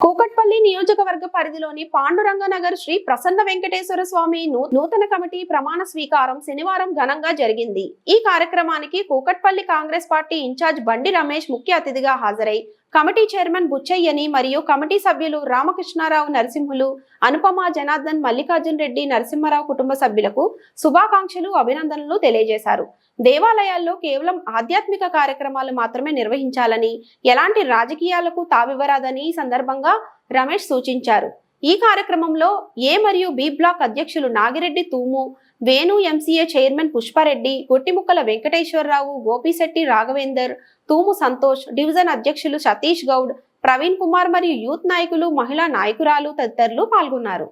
Coconut Kukatpally నియోజకవర్గ పరిధిలోని పాండురంగనగర్ శ్రీ ప్రసన్న వెంకటేశ్వర స్వామి నూతన కమిటీ ప్రమాణ స్వీకారం శనివారం ఘనంగా జరిగింది. ఈ కార్యక్రమానికి కూకట్పల్లి కాంగ్రెస్ పార్టీ ఇన్ఛార్జ్ బండి రమేష్ ముఖ్య అతిథిగా హాజరై కమిటీ చైర్మన్ బుచ్చయ్యని మరియు కమిటీ సభ్యులు రామకృష్ణారావు నరసింహులు అనుపమ జనార్దన్ మల్లికార్జున్ రెడ్డి నరసింహారావు కుటుంబ సభ్యులకు శుభాకాంక్షలు అభినందనలు తెలియజేశారు. దేవాలయాల్లో కేవలం ఆధ్యాత్మిక కార్యక్రమాలు మాత్రమే నిర్వహించాలని ఎలాంటి రాజకీయాలకు తావివ్వరాదని ఈ సందర్భంగా రమేష్ సూచించారు. ఈ కార్యక్రమంలో ఏ మరియు బి బ్లాక్ అధ్యక్షులు Nagireddy Thumu Venu MCA chairman Pushpareddy Gottimukkala Venkateswararao Gopisetti Raghavender Thumu Santosh division అధ్యక్షులు సతీష్ గౌడ్ ప్రవీణ్ కుమార్ మరియు యూత్ నాయకులు మహిళా నాయకురాలు తదితరులు పాల్గొన్నారు.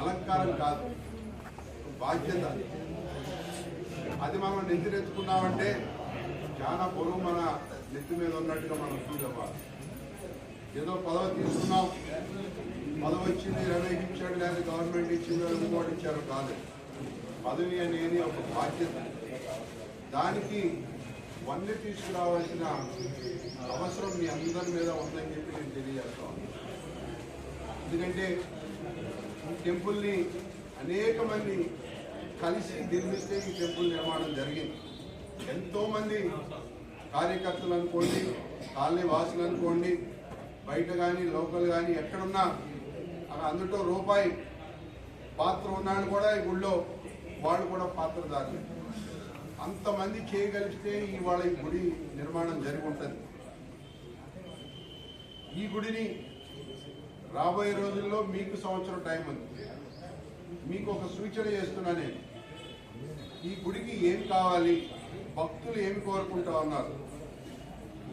అలంకారం కాదు బాధ్యత. అది మనం చాలా పొరుగు మన నెత్తి మీద ఉన్నట్టుగా మనం ఫీల్ అవ్వాలి ఏదో పదవి తీసుకున్నాం. పదవి వచ్చింది రమేష్ ఇచ్చాడు లేదా గవర్నమెంట్ ఇచ్చింది ఇంకోటి ఇచ్చారు కాదు. పదవి అనేది ఒక బాధ్యత. దానికి వన్య తీసుకురావాల్సిన అవసరం మీ అందరి మీద ఉందని చెప్పి నేను తెలియజేస్తాను ఎందుకంటే ఈ టెంపుల్ని అనేక మంది కలిసి నిర్మిస్తే ఈ టెంపుల్ నిర్మాణం జరిగింది. ఎంతోమంది కార్యకర్తలు అనుకోండి కాలనీ వాసులు అనుకోండి బయట కానీ లోకల్ కానీ ఎక్కడున్నా అక్కడ అందులో రూపాయి పాత్ర ఉన్నాను కూడా ఈ గుళ్ళో వాళ్ళు కూడా పాత్రదారులు అంతమంది చేయగలిగితే ఇవాళ ఈ గుడి నిర్మాణం జరిగి ఉంటుంది ఈ గుడిని రాబోయే రోజుల్లో మీకు సంవత్సరం టైం ఉంది. మీకు ఒక సూచన చేస్తున్నా నేను. ఈ గుడికి ఏం కావాలి? భక్తులు ఏమి కోరుకుంటా ఉన్నారు?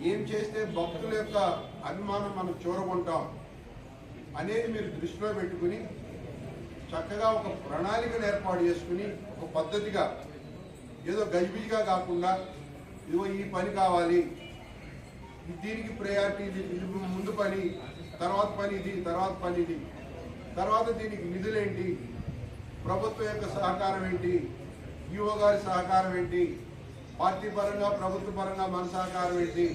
ఏం చేస్తే భక్తుల యొక్క అభిమానం మనం చూరగొంటాం అనేది మీరు దృష్టిలో పెట్టుకుని చక్కగా ఒక ప్రణాళికను ఏర్పాటు చేసుకుని ఒక పద్ధతిగా ఏదో గజిబిజిగా కాకుండా ఇదిగో ఈ పని కావాలి దీనికి ప్రయారిటీ ఇది ముందు పని తర్వాత పని ఇది తర్వాత పని ఇది. తర్వాత దీనికి నిధులేంటి? ప్రభుత్వం యొక్క సహకారం ఏంటి? ఈఓ గారి సహకారం ఏంటి? పార్టీ పరంగా ప్రభుత్వ పరంగా మన సహకారం ఏంటి?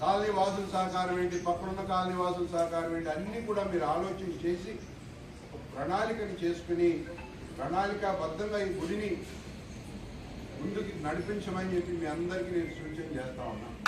కాలనీ వాసుల సహకారం ఏంటి? పక్కనున్న కాలనీ వాసుల సహకారం ఏంటి? అన్నీ కూడా మీరు ఆలోచన చేసి ఒక చేసుకుని ప్రణాళికాబద్ధంగా ఈ గుడిని ముందుకు నడిపించమని చెప్పి మీ అందరికీ నేను సూచన చేస్తా ఉన్నాను